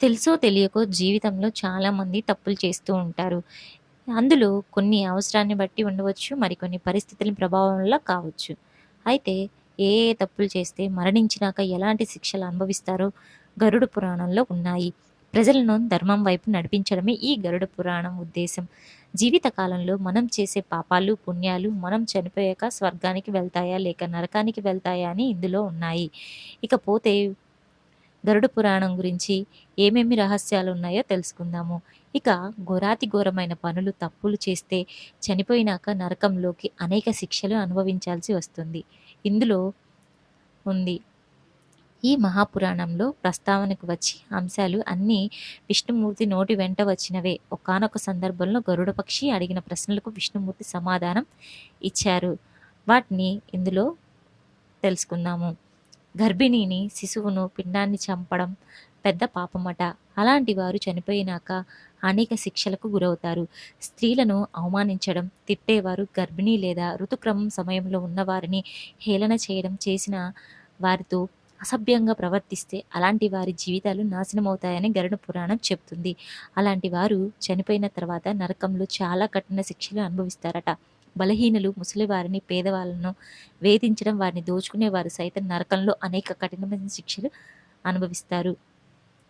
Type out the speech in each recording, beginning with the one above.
తెలుసో తెలియకో జీవితంలో చాలామంది తప్పులు చేస్తూ ఉంటారు. అందులో కొన్ని అవసరాన్ని బట్టి ఉండవచ్చు. మరికొన్ని పరిస్థితుల ప్రభావం వల్ల కావచ్చు. అయితే ఏ ఏ తప్పులు చేస్తే మరణించినాక ఎలాంటి శిక్షలు అనుభవిస్తారో గరుడ పురాణంలో ఉన్నాయి. ప్రజలను ధర్మం వైపు నడిపించడమే ఈ గరుడ పురాణం ఉద్దేశం. జీవితకాలంలో మనం చేసే పాపాలు, పుణ్యాలు మనం చనిపోయాక స్వర్గానికి వెళ్తాయా? లేక నరకానికి వెళ్తాయా? అని ఇందులో ఉన్నాయి. ఇకపోతే గరుడు పురాణం గురించి ఏమేమి రహస్యాలు ఉన్నాయో తెలుసుకుందాము. ఇక ఘోరాతి ఘోరమైన పనులు, తప్పులు చేస్తే చనిపోయినాక నరకంలోకి అనేక శిక్షలు అనుభవించాల్సి వస్తుంది. ఇందులో ఉంది. ఈ మహాపురాణంలో ప్రస్తావనకు వచ్చే అంశాలు అన్నీ విష్ణుమూర్తి నోటి వెంట వచ్చినవే. ఒకానొక సందర్భంలో గరుడ పక్షి అడిగిన ప్రశ్నలకు విష్ణుమూర్తి సమాధానం ఇచ్చారు. వాటిని ఇందులో తెలుసుకుందాము. గర్భిణిని, శిశువును పిండాన్ని చంపడం పెద్ద పాపమట. అలాంటి వారు చనిపోయినాక అనేక శిక్షలకు గురవుతారు. స్త్రీలను అవమానించడం, తిట్టేవారు, గర్భిణి లేదా ఋతుక్రమం సమయంలో ఉన్నవారిని హేళన చేయడం చేసిన వారితో అసభ్యంగా ప్రవర్తిస్తే అలాంటి వారి జీవితాలు నాశనమవుతాయని గరుడ పురాణం చెప్తుంది. అలాంటి వారు చనిపోయిన తర్వాత నరకంలో చాలా కఠిన శిక్షలు అనుభవిస్తారట. బలహీనులు, ముసలివారిని, పేదవాళ్ళను వేధించడం, వారిని దోచుకునే వారు సైతం నరకంలో అనేక కఠినమైన శిక్షలు అనుభవిస్తారు.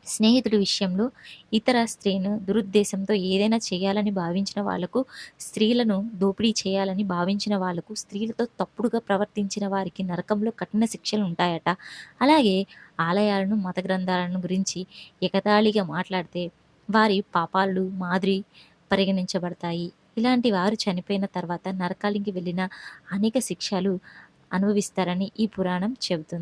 స్నేహితుడి విషయంలో ఇతర స్త్రీను దురుద్దేశంతో ఏదైనా చేయాలని భావించిన వాళ్ళకు, స్త్రీలను దోపిడీ చేయాలని భావించిన వాళ్ళకు, స్త్రీలతో తప్పుడుగా ప్రవర్తించిన వారికి నరకంలో కఠిన శిక్షలు ఉంటాయట. అలాగే ఆలయాలను, మత గ్రంథాలను గురించి ఎగతాళిగా మాట్లాడితే వారి పాపాలు మాదిరి పరిగణించబడతాయి. ఇలాంటి వారు చనిపోయిన తర్వాత నరకాలికి వెళ్ళిన అనేక శిక్షలు అనుభవిస్తారని ఈ పురాణం చెబుతుంది.